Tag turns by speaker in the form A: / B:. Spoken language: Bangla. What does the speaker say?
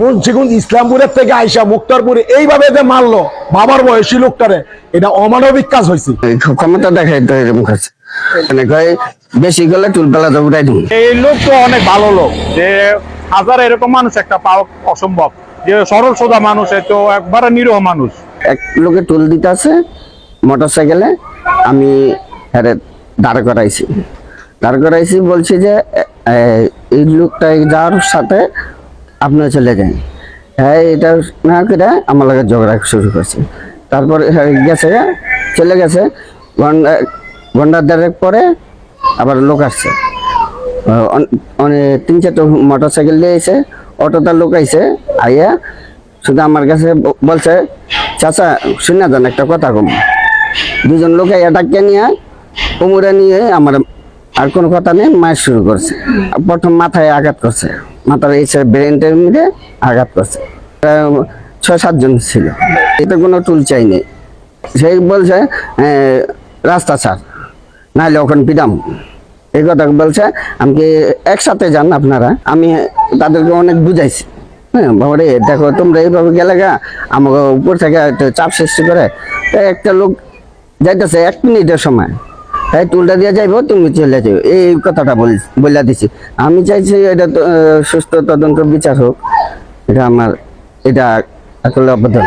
A: মুন্সিগঞ্জ ইসলামপুরের থেকে আইসা মুক্তারপুরে এইভাবে যে মারলো বাবার বয়সী লোকটারে এটা অমানবিক কাজ হয়েছে
B: ক্ষমতা দেখাই তো এরকম মানে বেশি গেলে চুল পেলা তো উঠাই দিন
C: এই লোক তো অনেক ভালো লোক যে হাজার এরকম মানুষ একটা পাওয়া অসম্ভব। যে সরল সোজা মানুষ তো একবারে নিরীহ মানুষ।
B: এক লোকে টুল দিতে আছে মোটর সাইকেলে আমি হ্যাঁ দাঁড় করাইছি। দাঁড় করাইছি বলছি যে এই লোকটা যাওয়ার সাথে আপনিও চলে যান হ্যাঁ এটা না করে আমার লাগে ঝগড়া শুরু করছে। তারপর হ্যাঁ গেছে চলে গেছে। ঘণ্টা ঘণ্টা দেড়েক পরে আবার লোক আসছে। আহ, অন- অনে- তিন চারটে মোটর সাইকেল দিয়ে এসে অটোটা লোক আইছে আইয়া শুধু আমার কাছে বলছে চাচা শুনে যান একটা কথা কম। দুজন লোক আইয়া ডাকিয়ে নিয়ে কোমরে নিয়ে আমার আর কোনো কথা নেই মায়ের শুরু করছে। প্রথম মাথায় আঘাত করছে। মাথার এই ব্রেনটের মধ্যে আঘাত করছে। ছয় সাতজন ছিল। এতে কোনো টুল চাইনি সেই বলছে রাস্তা ছাড়, নাহলে ওখানে পিডাম এই কথা বলছে, আমি একসাথে যান আপনারা? আমি তাদেরকে অনেক বুঝাইছি। হ্যাঁ দেখো, তোমরা এইভাবে গেলে গা, আমাকে উপর থেকে চাপ সৃষ্টি করে। একটা লোক যাইতেছে এক মিনিটের সময়। তাই টুলটা দিয়ে যাইবো, তুমি চলে যাবে এই কথাটা বল দিছি। আমি চাইছি এটা সুস্থ তদন্ত বিচার হোক। এটা আমার, এটা আসলে অবদান।